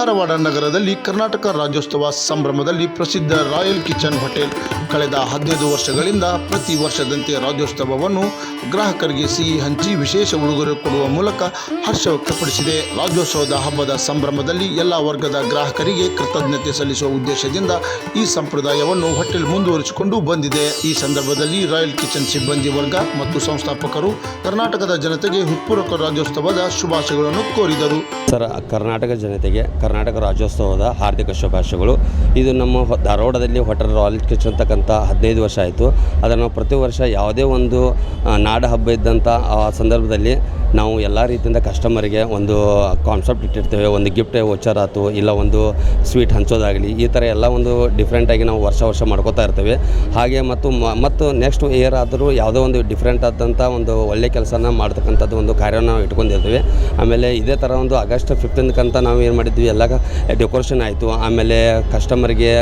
ಧಾರವಾಡ ನಗರದಲ್ಲಿ ಕರ್ನಾಟಕ ರಾಜ್ಯೋತ್ಸವ ಸಂಭ್ರಮದಲ್ಲಿ ಪ್ರಸಿದ್ಧ ರಾಯಲ್ ಕಿಚನ್ ಹೋಟೆಲ್. ಕಳೆದ ಹದಿನೈದು ವರ್ಷಗಳಿಂದ ಪ್ರತಿ ವರ್ಷದಂತೆ ರಾಜ್ಯೋತ್ಸವವನ್ನು ಗ್ರಾಹಕರಿಗೆ ಸಿಹಿ ಹಂಚಿ ವಿಶೇಷ ಉಡುಗೊರೆ ಕೊಡುವ ಮೂಲಕ ಹರ್ಷ ವ್ಯಕ್ತಪಡಿಸಿದೆ ರಾಜ್ಯೋತ್ಸವದ ಹಬ್ಬದ ಸಂಭ್ರಮದಲ್ಲಿ ಎಲ್ಲ ವರ್ಗದ ಗ್ರಾಹಕರಿಗೆ ಕೃತಜ್ಞತೆ ಸಲ್ಲಿಸುವ ಉದ್ದೇಶದಿಂದ ಈ ಸಂಪ್ರದಾಯವನ್ನು ಹೋಟೆಲ್ ಮುಂದುವರಿಸಿಕೊಂಡು ಬಂದಿದೆ. ಈ ಸಂದರ್ಭದಲ್ಲಿ ರಾಯಲ್ ಕಿಚನ್ ಸಿಬ್ಬಂದಿ ವರ್ಗ ಮತ್ತು ಸಂಸ್ಥಾಪಕರು ಕರ್ನಾಟಕದ ಜನತೆಗೆ ಹೃತ್ಪೂರ್ವಕ ರಾಜ್ಯೋತ್ಸವದ ಶುಭಾಶಯಗಳನ್ನು ಕೋರಿದರು. ಸರ್ ಕರ್ನಾಟಕ ಜನತೆಗೆ ಕರ್ನಾಟಕ ರಾಜ್ಯೋತ್ಸವದ ಹಾರ್ದಿಕ ಶುಭಾಶಯಗಳು. ಇದು ನಮ್ಮ ಧಾರವಾಡದಲ್ಲಿ ಹೋಟೆಲ್ ರಾಯಲ್ ಕಿಚನ್ ಅಂತಕ್ಕಂಥ ಹದಿನೈದು ವರ್ಷ ಆಯಿತು. ಅದನ್ನು ಪ್ರತಿ ವರ್ಷ ಯಾವುದೇ ಒಂದು ನಾಡ ಹಬ್ಬ ಇದ್ದಂಥ ಆ ಸಂದರ್ಭದಲ್ಲಿ ನಾವು ಎಲ್ಲ ರೀತಿಯಿಂದ ಕಸ್ಟಮರಿಗೆ ಒಂದು ಕಾನ್ಸೆಪ್ಟ್ ಇಟ್ಟಿರ್ತೇವೆ. ಒಂದು ಗಿಫ್ಟ್ ವೋಚರ್ ಆಯ್ತು ಇಲ್ಲ ಒಂದು ಸ್ವೀಟ್ ಹಂಚೋದಾಗಲಿ, ಈ ಥರ ಎಲ್ಲ ಒಂದು ಡಿಫ್ರೆಂಟಾಗಿ ನಾವು ವರ್ಷ ವರ್ಷ ಮಾಡ್ಕೋತಾ ಇರ್ತೇವೆ. ಹಾಗೆ ಮತ್ತು ಮತ್ತು ನೆಕ್ಸ್ಟ್ ಇಯರ್ ಆದರೂ ಯಾವುದೋ ಒಂದು ಡಿಫ್ರೆಂಟ್ ಆದಂಥ ಒಂದು ಒಳ್ಳೆ ಕೆಲಸನ ಮಾಡ್ತಕ್ಕಂಥದ್ದು ಒಂದು ಕಾರ್ಯ ನಾವು ಇಟ್ಕೊಂಡಿರ್ತೀವಿ. ಆಮೇಲೆ ಇದೇ ಥರ ಒಂದು ಆಗಸ್ಟ್ ಫಿಫ್ಟೀನ್ಕಂತ ನಾವು ಏನು ಮಾಡಿದ್ವಿ? ಎಲ್ಲ ಡೆಕೋರೇಷನ್ ಆಯಿತು. ಆಮೇಲೆ ಕಸ್ಟಮರ್ಗೆ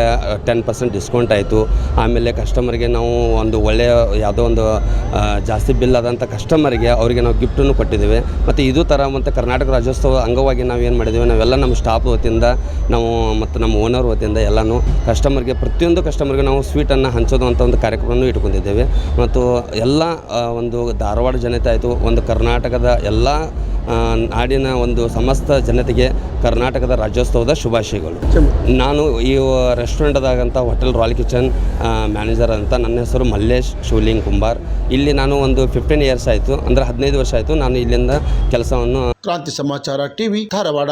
ಟೆನ್ ಪರ್ಸೆಂಟ್ ಡಿಸ್ಕೌಂಟ್ ಆಯಿತು. ಆಮೇಲೆ ಕಸ್ಟಮರ್ಗೆ ನಾವು ಒಂದು ಒಳ್ಳೆಯ ಯಾವುದೋ ಒಂದು ಜಾಸ್ತಿ ಬಿಲ್ ಆದಂಥ ಕಸ್ಟಮರ್ಗೆ ಅವರಿಗೆ ನಾವು ಗಿಫ್ಟನ್ನು ಕೊಟ್ಟಿದ್ದೇವೆ. ಮತ್ತು ಇದು ಥರ ಮತ್ತು ಕರ್ನಾಟಕ ರಾಜ್ಯೋತ್ಸವ ಅಂಗವಾಗಿ ನಾವು ಏನು ಮಾಡಿದ್ದೇವೆ? ನಾವೆಲ್ಲ ನಮ್ಮ ಸ್ಟಾಫ್ ವತಿಯಿಂದ, ನಾವು ಮತ್ತು ನಮ್ಮ ಓನರ್ ವತಿಯಿಂದ ಎಲ್ಲನೂ ಕಸ್ಟಮರ್ಗೆ ಪ್ರತಿಯೊಂದು ಕಸ್ಟಮರ್ಗೆ ನಾವು ಸ್ವೀಟನ್ನು ಹಂಚೋದು ಅಂತ ಒಂದು ಕಾರ್ಯಕ್ರಮವನ್ನು ಇಟ್ಕೊಂಡಿದ್ದೇವೆ. ಮತ್ತು ಎಲ್ಲ ಒಂದು ಧಾರವಾಡ ಜನತೆ ಆಯಿತು, ಒಂದು ಕರ್ನಾಟಕದ ಎಲ್ಲ ನಾಡಿನ ಒಂದು ಸಮಸ್ತ ಜನತೆಗೆ ಕರ್ನಾಟಕದ ರಾಜ್ಯೋತ್ಸವದ ಶುಭಾಶಯಗಳು. ನಾನು ಈ ರೆಸ್ಟೋರೆಂಟ್ದಾಗಂಥ ಹೋಟೆಲ್ ರಾಯಲ್ ಕಿಚನ್ ಮ್ಯಾನೇಜರ್ ಅಂತ. ನನ್ನ ಹೆಸರು ಮಲ್ಲೇಶ್ ಶಿವಲಿಂಗ್ ಕುಂಬಾರ್. ಇಲ್ಲಿ ನಾನು ಒಂದು ಫಿಫ್ಟೀನ್ ಇಯರ್ಸ್ ಆಯಿತು. ಅಂದರೆ ಹದಿನೈದು ವರ್ಷ ಆಯಿತು ನಾನು ಇಲ್ಲಿಂದ ಕೆಲಸವನ್ನು ಕ್ರಾಂತಿ ಸಮಾಚಾರ ಟಿವಿ, ಧಾರವಾಡ.